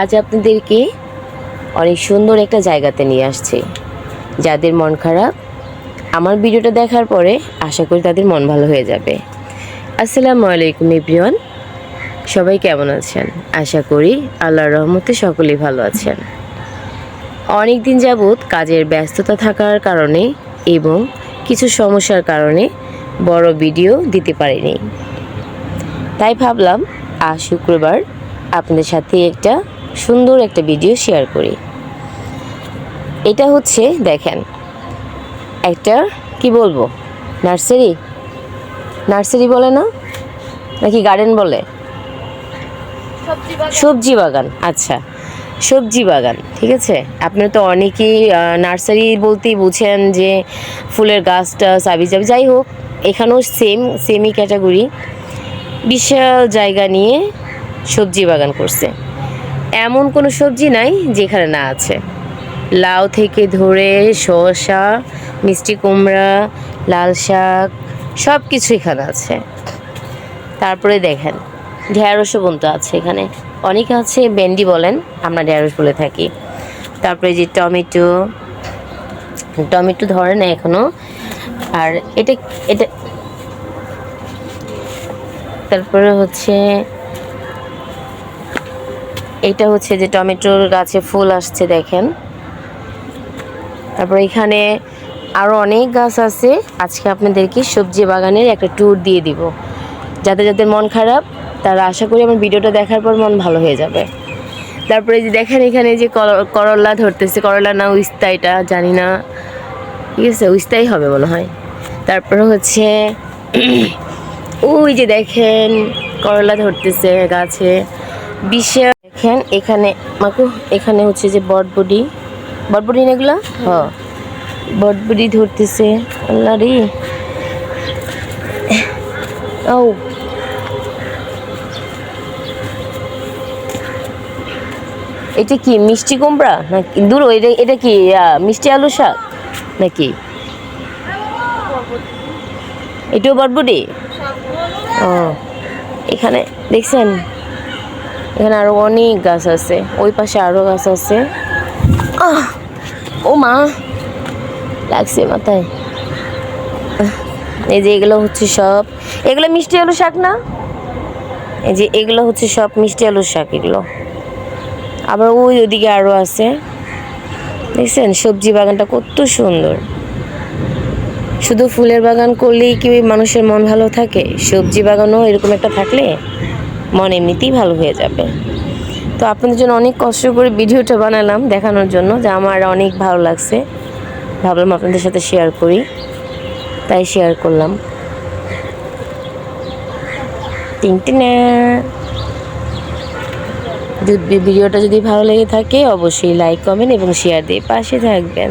আজ আপনাদেরকে অনেক সুন্দর একটা জায়গাতে নিয়ে আসছি। যাদের মন খারাপ, আমার ভিডিওটা দেখার পরে আশা করি তাদের মন ভালো হয়ে যাবে। আসসালামু আলাইকুম এভরিওয়ান, সবাই কেমন আছেন? আশা করি আল্লাহর রহমতে সকলেই ভালো আছেন। অনেক দিন যাবৎ কাজের ব্যস্ততা থাকার কারণে এবং কিছু সমস্যার কারণে বড় ভিডিও দিতে পারিনি। তাই ভাবলাম আজ শুক্রবার আপনাদের সাথে একটা সুন্দর একটা ভিডিও শেয়ার করি। এটা হচ্ছে দেখেন একটা কি বলব নার্সারি নার্সারি বলে না? নাকি গার্ডেন বলে? সবজি বাগান। আচ্ছা সবজি বাগান ঠিক আছে? আপনারা তো অনেকেই নার্সারি বলতেই বুঝেন যে ফুলের গাছ টাছ আবি যাবি যাই হোক এখানেও সেম সেমই ক্যাটাগরি বিশাল জায়গা নিয়ে সবজি বাগান করছে। এমন কোনো সবজি নাই যেখানে না আছে। লাউ থেকে ধরে শসা, মিষ্টি কুমড়া, লাল শাক সব কিছু এখানে আছে। তারপরে দেখেন ঢেঁড়সও বন্ধু আছে এখানে। অনেকে আছে, ভেন্ডি বলেন, আমরা ঢেঁড়স বলে থাকি। তারপরে যে টমেটো টমেটো ধরে না এখনও। আর এটা এটা, তারপরে হচ্ছে এটা হচ্ছে যে টমেটোর গাছে ফুল আসছে, দেখেন। তারপর এখানে আরও অনেক গাছ আছে। আজকে আপনাদেরকে সবজি বাগানের একটা ট্যুর দিয়ে দিব। যাদের যাদের মন খারাপ, তারা আশা করি আমার ভিডিওটা দেখার পর মন ভালো হয়ে যাবে। তারপরে যে দেখেন এখানে যে কর- করলা ধরতেছে। করলা না উস্তা এটা, জানি না। ঠিক আছে, উস্তাই হবে মনে হয়। তারপরে হচ্ছে ওই যে দেখেন, করলা ধরতেছে গাছে। বিশাল দেখেন এখানে মাকু এখানে হচ্ছে যে বটবডি বটবডি না এগুলা? হ্যাঁ। বটবডি ধরতেছে। আল্লাহ রে। ও এটা কি মিষ্টি কুমড়া? না দূর এটা এটা কি মিষ্টি আলু শাক? নাকি? এটাও বটবডি ও এখানে দেখছেন? এখানে আরও অনেক গাছ আছে। ওই পাশে আরও গাছ আছে! ও মা! লাগছে মাথায়। এই যে এগুলো হচ্ছে সব। এগুলো মিষ্টি আলু শাক না? এই যে এগুলো হচ্ছে সব মিষ্টি আলুর শাক এগুলো। আবার ওই ওদিকে আরও আছে। দেখছেন? সবজি বাগানটা কত সুন্দর। শুধু ফুলের বাগান করলেই কি মানুষের মন ভালো থাকে? সবজি বাগানও এরকম একটা থাকলে? মন এমনিতেই ভালো হয়ে যাবে। তো আপনাদের জন্য অনেক কষ্ট করে ভিডিওটা বানালাম দেখানোর জন্য যে আমার অনেক ভালো লাগছে। ভাবলাম আপনাদের সাথে শেয়ার করি। তাই শেয়ার করলাম। ভিডিওটা যদি ভালো লেগে থাকে, অবশ্যই লাইক কমেন্ট এবং শেয়ার দিয়ে পাশে থাকবেন।